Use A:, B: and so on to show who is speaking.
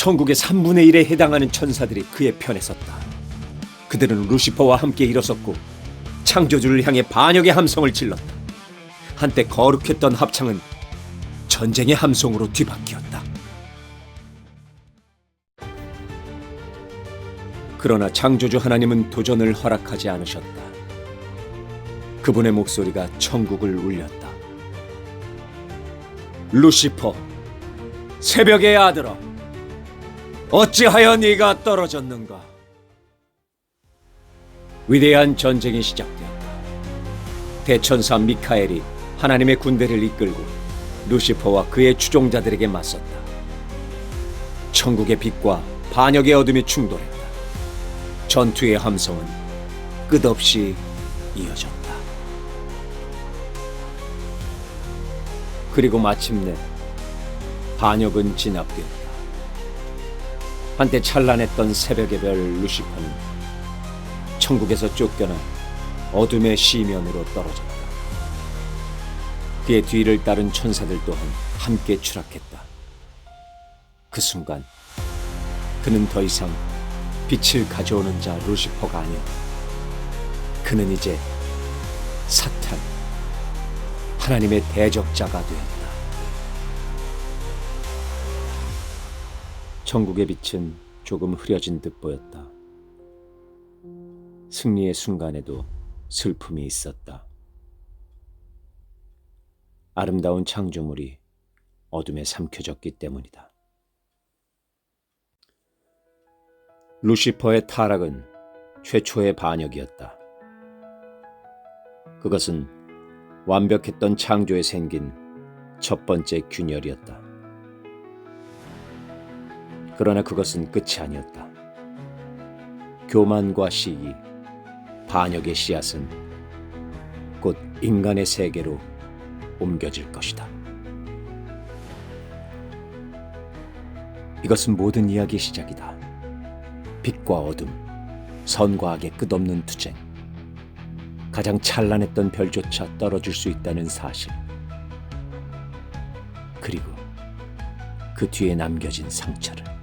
A: 천국의 3분의 1에 해당하는 천사들이 그의 편에 섰다. 그들은 루시퍼와 함께 일어섰고 창조주를 향해 반역의 함성을 질렀다. 한때 거룩했던 합창은 전쟁의 함성으로 뒤바뀌었다. 그러나 창조주 하나님은 도전을 허락하지 않으셨다. 그분의 목소리가 천국을 울렸다. 루시퍼, 새벽의 아들아, 어찌하여 네가 떨어졌는가? 위대한 전쟁이 시작되었다. 대천사 미카엘이 하나님의 군대를 이끌고 루시퍼와 그의 추종자들에게 맞섰다. 천국의 빛과 반역의 어둠이 충돌했다. 전투의 함성은 끝없이 이어졌다. 그리고 마침내 반역은 진압되었다. 한때 찬란했던 새벽의 별 루시퍼는 천국에서 쫓겨나 어둠의 시면으로 떨어졌다. 그의 뒤를 따른 천사들 또한 함께 추락했다. 그 순간 그는 더 이상 빛을 가져오는 자 루시퍼가 아니었다. 그는 이제 사탄, 하나님의 대적자가 되었다. 천국의 빛은 조금 흐려진 듯 보였다. 승리의 순간에도 슬픔이 있었다. 아름다운 창조물이 어둠에 삼켜졌기 때문이다. 루시퍼의 타락은 최초의 반역이었다. 그것은 완벽했던 창조에 생긴 첫 번째 균열이었다. 그러나 그것은 끝이 아니었다. 교만과 시기, 반역의 씨앗은 곧 인간의 세계로 옮겨질 것이다. 이것은 모든 이야기의 시작이다. 빛과 어둠, 선과 악의 끝없는 투쟁. 가장 찬란했던 별조차 떨어질 수 있다는 사실. 그리고 그 뒤에 남겨진 상처를.